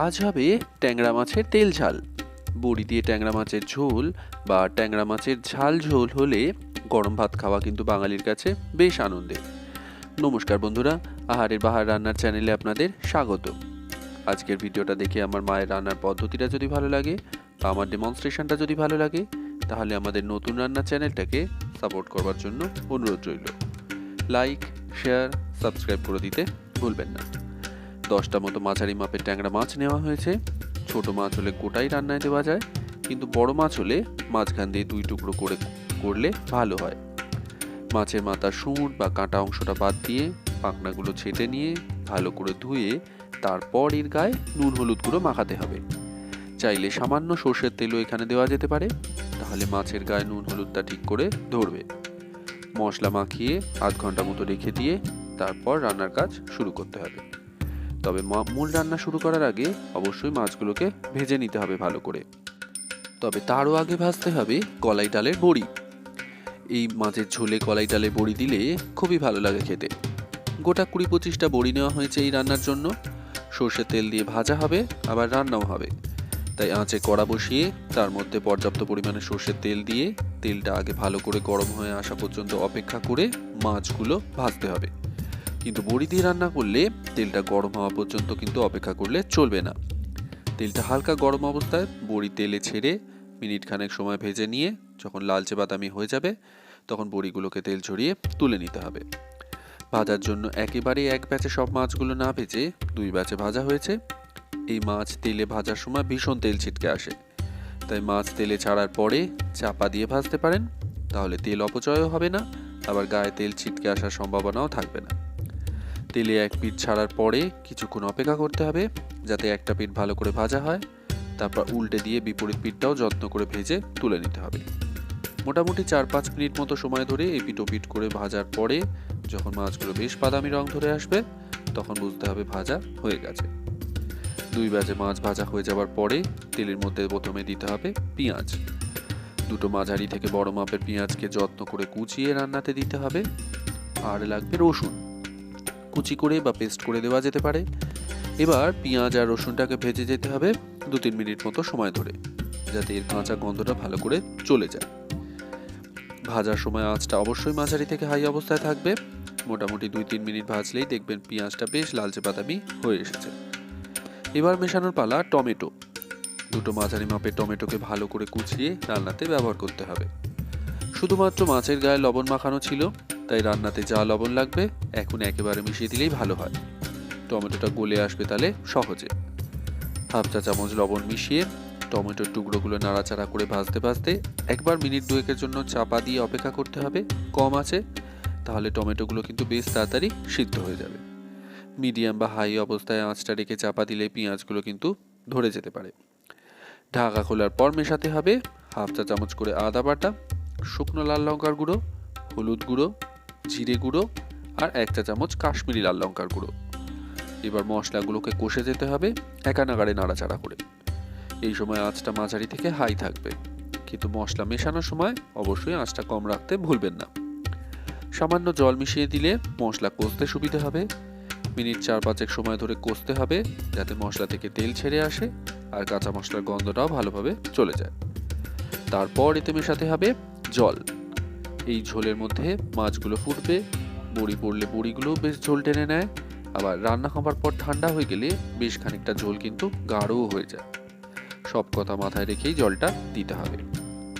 আজ হবে ট্যাংরা মাছের তেল ঝাল। বড়ি দিয়ে ট্যাংরা মাছের ঝোল বা ট্যাংরা মাছের ঝাল ঝোল হলে গরম ভাত খাওয়া কিন্তু বাঙালির কাছে বেশ আনন্দের। নমস্কার বন্ধুরা, আহারের বাহার রান্নার চ্যানেলে আপনাদের স্বাগত। আজকের ভিডিওটা দেখে আমার মায়ের রান্নার পদ্ধতিটা যদি ভালো লাগে বা আমার ডেমনস্ট্রেশনটা যদি ভালো লাগে, তাহলে আমাদের নতুন রান্নার চ্যানেলটাকে সাপোর্ট করবার জন্য অনুরোধ রইল। লাইক শেয়ার সাবস্ক্রাইব করে দিতে ভুলবেন না। দশটা মতো মাঝারি মাপের ট্যাংরা মাছ নেওয়া হয়েছে। ছোট মাছ হলে গোটাই রান্নায় দেওয়া যায়, কিন্তু বড় মাছ হলে মাঝখান দিয়ে দুই টুকরো করে করলে ভালো হয়। মাছের মাথার সুঁড় বা কাঁটা অংশটা বাদ দিয়ে পাখনাগুলো ছেটে নিয়ে ভালো করে ধুয়ে তারপর এর গায়ে নুন হলুদ গুঁড়ো মাখাতে হবে। চাইলে সামান্য সর্ষের তেলও এখানে দেওয়া যেতে পারে, তাহলে মাছের গায়ে নুন হলুদটা ঠিক করে ধরবে। মশলা মাখিয়ে আধ ঘণ্টা মতো রেখে দিয়ে তারপর রান্নার কাজ শুরু করতে হবে। তবে মূল রান্না শুরু করার আগে অবশ্যই মাছগুলোকে ভেজে নিতে হবে ভালো করে। তবে তারও আগে ভাজতে হবে কলাই ডালের বড়ি। এই মাছের ঝোলে কলাই ডালের বড়ি দিলে খুবই ভালো লাগে খেতে। গোটা কুড়ি পঁচিশটা বড়ি নেওয়া হয়েছে এই রান্নার জন্য। সর্ষের তেল দিয়ে ভাজা হবে, আবার রান্নাও হবে। তাই আঁচে কড়া বসিয়ে তার মধ্যে পর্যাপ্ত পরিমাণে সর্ষের তেল দিয়ে তেলটা আগে ভালো করে গরম হয়ে আসা পর্যন্ত অপেক্ষা করে মাছগুলো ভাজতে হবে। কিন্তু বড়ি দিয়ে রান্না করলে তেলটা গরম হওয়া পর্যন্ত কিন্তু অপেক্ষা করলে চলবে না। তেলটা হালকা গরম অবস্থায় বড়ি তেলে ছেড়ে মিনিট খানেক সময় ভেজে নিয়ে যখন লালচে বাদামি হয়ে যাবে, তখন বড়িগুলোকে তেল ঝরিয়ে তুলে নিতে হবে। ভাজার জন্য একেবারে এক ব্যাচে সব মাছগুলো না ভেজে দুই ব্যাচে ভাজা হয়েছে। এই মাছ তেলে ভাজার সময় ভীষণ তেল ছিটকে আসে। তাই মাছ তেলে ছাড়ার পরে চাপা দিয়ে ভাজতে পারেন, তাহলে তেল অপচয়ও হবে না, আবার গায়ে তেল ছিটকে আসার সম্ভাবনাও থাকবে না। তেলে এক পিঠ ছাড়ার পরে কিছুক্ষণ অপেক্ষা করতে হবে যাতে একটা পিঠ ভালো করে ভাজা হয়। তারপর উল্টে দিয়ে বিপরীত পিঠটাও যত্ন করে ভেজে তুলে নিতে হবে। মোটামুটি চার পাঁচ মিনিট মতো সময় ধরে এপিট ওপিট করে ভাজার পরে যখন মাছগুলো বেশ বাদামি রং ধরে আসবে, তখন বুঝতে হবে ভাজা হয়ে গেছে। দুই ব্যাচে মাছ ভাজা হয়ে যাওয়ার পরে তেলের মধ্যে প্রথমে দিতে হবে পেঁয়াজ। দুটো মাঝারি থেকে বড় মাপের পেঁয়াজকে যত্ন করে কুচিয়ে রান্নাতে দিতে হবে। আর লাগবে রসুন। কুচি করে বা পেস্ট করে দেওয়া যেতে পারে। এবার পেঁয়াজ আর রসুনটাকে ভেজে যেতে হবে দু তিন মিনিট মতো সময় ধরে, যাতে এর কাঁচা গন্ধটা ভালো করে চলে যায়। ভাজার সময় আঁচটা অবশ্যই মাঝারি থেকে হাই অবস্থায় থাকবে। মোটামুটি দুই তিন মিনিট ভাজলেই দেখবেন পেঁয়াজটা বেশ লালচে বাদামি হয়ে এসেছে। এবার মেশানোর পালা টমেটো। দুটো মাঝারি মাপের টমেটোকে ভালো করে কুচিয়ে রান্নাতে ব্যবহার করতে হবে। শুধুমাত্র মাছের গায়ে লবণ মাখানো ছিল, তাই রান্নাতে যা লবণ লাগবে, এখন একেবারে মিশিয়ে দিলেই ভালো হয়। টমেটোটা গলে আসবে তাহলে সহজে। হাফ চা চামচ লবণ মিশিয়ে টমেটোর টুকরোগুলো নাড়াচাড়া করে ভাজতে ভাজতে একবার মিনিট দুয়েকের জন্য চাপা দিয়ে অপেক্ষা করতে হবে, কম আছে, তাহলে টমেটোগুলো কিন্তু বেশ তাড়াতাড়ি সিদ্ধ হয়ে যাবে। মিডিয়াম বা হাই অবস্থায় আঁচটা রেখে চাপা দিলে পেঁয়াজগুলো কিন্তু ধরে যেতে পারে। ঢাকা খোলার পর মেশাতে হবে, হাফ চা চামচ করে আদা বাটা শুকনো লাল লঙ্কার গুঁড়ো, হলুদ গুঁড়ো, জিরে গুঁড়ো আর এক চা চামচ কাশ্মীরি লাল লঙ্কার গুঁড়ো। এবার মশলাগুলোকে কষে যেতে হবে একা নাগাড়ে নাড়াচাড়া করে। এই সময় আঁচটা মাঝারি থেকে হাই থাকবে। কিন্তু মশলা মেশানোর সময় অবশ্যই আঁচটা কম রাখতে ভুলবেন না। সামান্য জল মিশিয়ে দিলে মশলা কষতে সুবিধে হবে। মিনিট চার পাঁচেক সময় ধরে কষতে হবে যাতে মশলা থেকে তেল ছেড়ে আসে আর কাঁচা মশলার গন্ধটাও ভালোভাবে চলে যায়। তারপর এতে মেশাতে হবে জল। এই ঝোলের মধ্যে মাছগুলো ফুটবে বড়ি পড়লে বড়িগুলো বেশ ঝোল টেনে নেয়। আবার রান্না হবার পর ঠান্ডা হয়ে গেলে বেশ খানিকটা ঝোল কিন্তু গাঢ়ও হয়ে যায়। সব কথা মাথায় রেখেই জলটা দিতে হবে।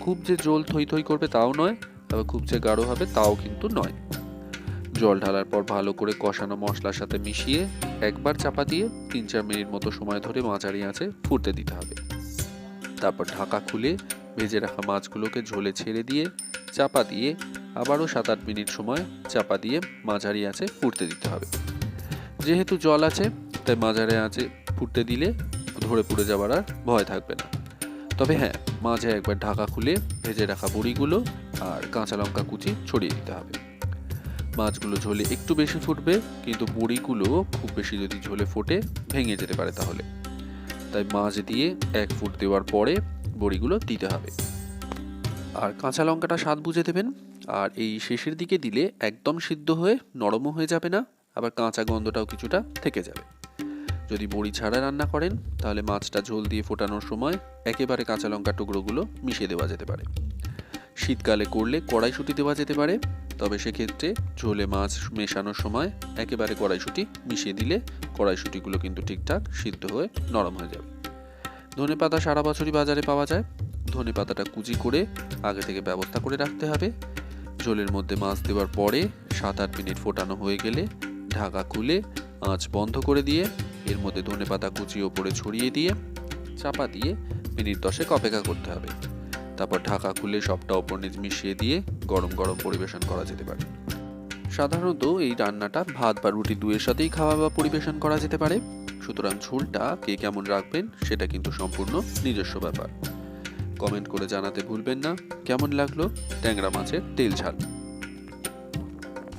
খুব যে জল থই থই করবে তাও নয় তবে খুব যে গাঢ় হবে তাও কিন্তু নয়। জল ঢালার পর ভালো করে কষানো মশলার সাথে মিশিয়ে একবার চাপা দিয়ে তিন চার মিনিট মতো সময় ধরে মাঝারি আঁচে ফুটতে দিতে হবে। তারপর ঢাকা খুলে ভেজে রাখা মাছগুলোকে ঝোলে ছেড়ে দিয়ে চাপা দিয়ে আবারও সাত আট মিনিট সময় চাপা দিয়ে মাঝারি আঁচে ফুটতে দিতে হবে। যেহেতু জল আছে, তাই মাঝারি আঁচে ফুটতে দিলে ধরে পুড়ে যাবার আর ভয় থাকবে না। তবে হ্যাঁ মাঝে একবার ঢাকা খুলে ভেজে রাখা বড়িগুলো আর কাঁচা লঙ্কা কুচি ছড়িয়ে দিতে হবে। মাছগুলো ঝোলে একটু বেশি ফুটবে, কিন্তু বড়িগুলো খুব বেশি যদি ঝোলে ফোটে, ভেঙে যেতে পারে তাহলে। তাই মাছ দিয়ে এক ফুট দেওয়ার পরে বড়িগুলো দিতে হবে। আর কাঁচা লঙ্কাটা স্বাদ বুঝে দেবেন। আর এই শেষের দিকে দিলে একদম সিদ্ধ হয়ে নরমও হয়ে যাবে না, আবার কাঁচা গন্ধটাও কিছুটা থেকে যাবে। যদি বড়ি ছাড়া রান্না করেন, তাহলে মাছটা ঝোল দিয়ে ফোটানোর সময় একেবারে কাঁচা লঙ্কা টুকরোগুলো মিশিয়ে দেওয়া যেতে পারে। শীতকালে করলে কড়াইশুঁটি দেওয়া যেতে পারে, তবে সেক্ষেত্রে ঝোলে মাছ মেশানোর সময় একেবারে কড়াইশুঁটি মিশিয়ে দিলে কড়াইশুঁটিগুলো কিন্তু ঠিকঠাক সিদ্ধ হয়ে নরম হয়ে যাবে। ধনে পাতা সারা বছরই বাজারে পাওয়া যায়। ধনে পাতাটা কুচি করে আগে থেকে ব্যবস্থা করে রাখতে হবে। ঝোলের মধ্যে মাছ দেওয়ার পরে সাত আট মিনিট ফোটানো হয়ে গেলে ঢাকা খুলে আঁচ বন্ধ করে দিয়ে এর মধ্যে ধনে পাতা কুচি ওপরে ছড়িয়ে দিয়ে চাপা দিয়ে মিনিট দশেক অপেক্ষা করতে হবে। তারপর ঢাকা খুলে সবটা ওপর নিচ মিশিয়ে দিয়ে গরম গরম পরিবেশন করা যেতে পারে। সাধারণত এই রান্নাটা ভাত বা রুটি দুয়ের সাথেই খাওয়া বা পরিবেশন করা যেতে পারে। সুতরাং ঝোলটা কে কেমন রাখবেন সেটা কিন্তু সম্পূর্ণ নিজস্ব ব্যাপার। কমেন্ট করে জানাতে ভুলবেন না। কেমন লাগল? ট্যাংরা মাছের তেল ঝাল।